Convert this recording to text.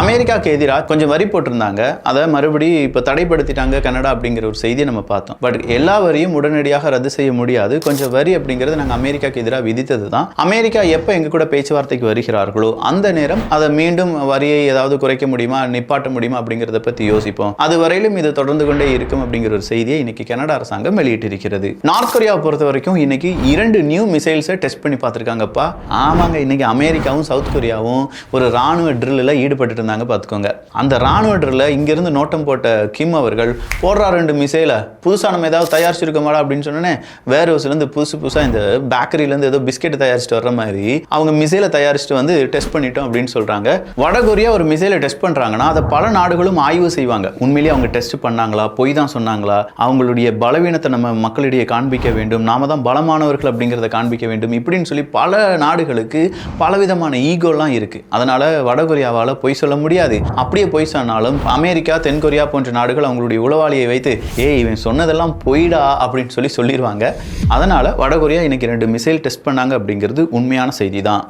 அமெரிக்காக்கு எதிராக கொஞ்சம் வரி போட்டிருந்தாங்க. அதை மறுபடி இப்போ தடைப்படுத்திட்டாங்க கனடா அப்படிங்கிற ஒரு செய்தியை நம்ம பார்த்தோம். பட் எல்லா வரியும் உடனடியாக ரத்து செய்ய முடியாது. கொஞ்சம் வரி அப்படிங்கிறது நாங்கள் அமெரிக்காக்கு எதிராக விதித்தது தான். அமெரிக்கா எப்போ எங்க கூட பேச்சுவார்த்தைக்கு வருகிறார்களோ அந்த நேரம் அதை மீண்டும் வரியை ஏதாவது குறைக்க முடியுமா நிப்பாட்ட முடியுமா அப்படிங்கிறத பற்றி யோசிப்போம். அது வரையிலும் இது தொடர்ந்து கொண்டே இருக்கும் அப்படிங்கிற ஒரு செய்தியை இன்னைக்கு கனடா அரசாங்கம் வெளியிட்டிருக்கிறது. நார்த் கொரியாவை பொறுத்த வரைக்கும் இன்னைக்கு இரண்டு நியூ மிசைல்ஸை டெஸ்ட் பண்ணி பார்த்துருக்காங்கப்பா. ஆமாங்க இன்னைக்கு அமெரிக்காவும் சவுத் கொரியாவும் ஒரு ராணுவ ட்ரில்லில் ஈடுபட்டு இருந்தாங்க பார்த்துக்கோங்க. அந்த ராணுவ ட்ரில்ல இங்கிருந்து நோட்டம் போட்ட கிம் அவர்கள் போடுறா ரெண்டு மிசைலை புதுசாக நம்ம ஏதாவது தயாரிச்சிருக்கோமாடா அப்படின்னு சொன்னோன்னே வேர் ஹவுஸ்லேருந்து புதுசு புதுசாக இந்த பேக்கரியிலேருந்து ஏதோ பிஸ்கெட் தயாரிச்சிட்டு வர்ற மாதிரி அவங்க மிசைலை தயாரிச்சிட்டு வந்து டெஸ்ட் பண்ணிட்டோம் அப்படின்னு சொல்கிறாங்க வடகொரியா ஒரு மிசைலை டெஸ்ட் பண்ணுறாங்கன்னா அதை பல நாடுகளும் ஆய்வு செய்வாங்க. உண்மையிலேயே அவங்க டெஸ்ட் பண்ணாங்களா பொய் தான் சொன்னாங்களா அவங்களுடைய பலவீனத்தை நம்ம மக்களிடையே காண்பிக்க வேண்டும் நாம தான் பலமானவர்கள் அப்படிங்கிறத காண்பிக்க வேண்டும் இப்படின்னு சொல்லி பல நாடுகளுக்கு பலவிதமான ஈகோலாம் இருக்குது அதனால் வடகொரியாவால் பொய் சொல்ல முடியாது. அப்படியே பொய் சொன்னாலும் அமெரிக்கா தென்கொரியா போன்ற நாடுகள் அவங்களுடைய உளவாளியை வைத்து ஏய் இவன் சொன்னதெல்லாம் பொய்டா? அப்படின்னு சொல்லி சொல்லிடுவாங்க அதனால் வடகொரியா இன்னைக்கு ரெண்டு மிசைல் டெஸ்ட் பண்ணாங்க அப்படிங்கிறது உண்மையான செய்தி தான்